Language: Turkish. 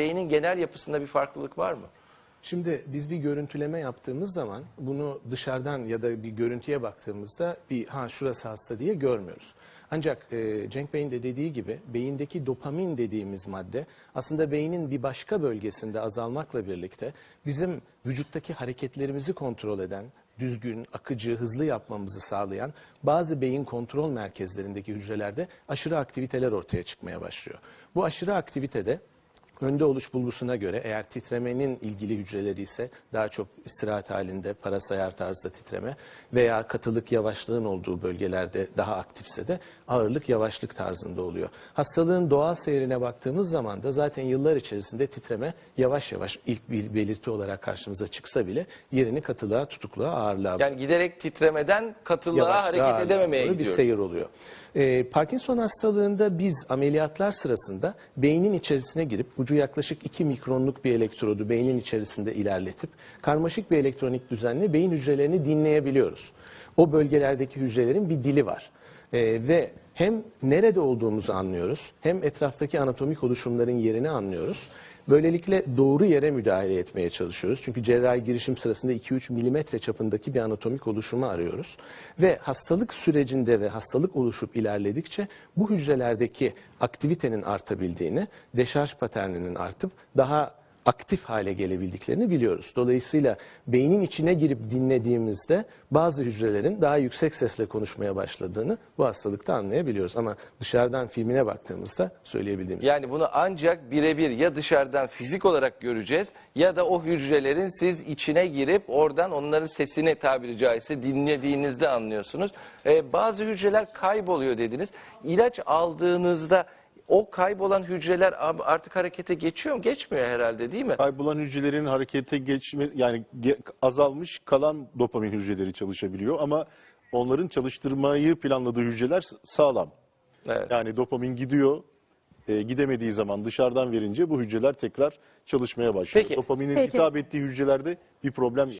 beynin genel yapısında bir farklılık var mı? Şimdi biz bir görüntüleme yaptığımız zaman bunu dışarıdan ya da bir görüntüye baktığımızda bir ha şurası hasta diye görmüyoruz. Ancak e, Cenk Bey'in de dediği gibi beyindeki dopamin dediğimiz madde aslında beynin bir başka bölgesinde azalmakla birlikte bizim vücuttaki hareketlerimizi kontrol eden, düzgün, akıcı, hızlı yapmamızı sağlayan bazı beyin kontrol merkezlerindeki hücrelerde aşırı aktiviteler ortaya çıkmaya başlıyor. Bu aşırı aktivitede Önde oluş bulgusuna göre eğer titremenin ilgili hücreleri ise daha çok istirahat halinde parasayar tarzda titreme veya katılık yavaşlığın olduğu bölgelerde daha aktifse de ağırlık yavaşlık tarzında oluyor. Hastalığın doğal seyrine baktığımız zaman da zaten yıllar içerisinde titreme yavaş yavaş ilk bir belirti olarak karşımıza çıksa bile yerini katılığa, tutukluğa, ağırlığa Yani giderek titremeden katılığa yavaşlığa, hareket edememeye doğru bir seyir oluyor. Ee, Parkinson hastalığında biz ameliyatlar sırasında beynin içerisine girip ucu yaklaşık 2 mikronluk bir elektrodu beynin içerisinde ilerletip karmaşık bir elektronik düzenle beyin hücrelerini dinleyebiliyoruz. O bölgelerdeki hücrelerin bir dili var. Ee, ve hem nerede olduğumuzu anlıyoruz hem etraftaki anatomik oluşumların yerini anlıyoruz. Böylelikle doğru yere müdahale etmeye çalışıyoruz. Çünkü cerrahi girişim sırasında 2-3 milimetre çapındaki bir anatomik oluşumu arıyoruz. Ve hastalık sürecinde ve hastalık oluşup ilerledikçe bu hücrelerdeki aktivitenin artabildiğini, deşarj paterninin artıp daha aktif hale gelebildiklerini biliyoruz. Dolayısıyla beynin içine girip dinlediğimizde bazı hücrelerin daha yüksek sesle konuşmaya başladığını bu hastalıkta anlayabiliyoruz. Ama dışarıdan filmine baktığımızda söyleyebildiğimiz Yani bunu ancak birebir ya dışarıdan fizik olarak göreceğiz ya da o hücrelerin siz içine girip oradan onların sesini tabiri caizse dinlediğinizde anlıyorsunuz. Ee, bazı hücreler kayboluyor dediniz. İlaç aldığınızda o kaybolan hücreler artık harekete geçiyor mu? Geçmiyor herhalde değil mi? Kaybolan hücrelerin harekete geçme yani azalmış kalan dopamin hücreleri çalışabiliyor ama onların çalıştırmayı planladığı hücreler sağlam. Evet. Yani dopamin gidiyor. e, gidemediği zaman dışarıdan verince bu hücreler tekrar çalışmaya başlıyor. Peki. Dopaminin Peki. hitap ettiği hücrelerde bir problem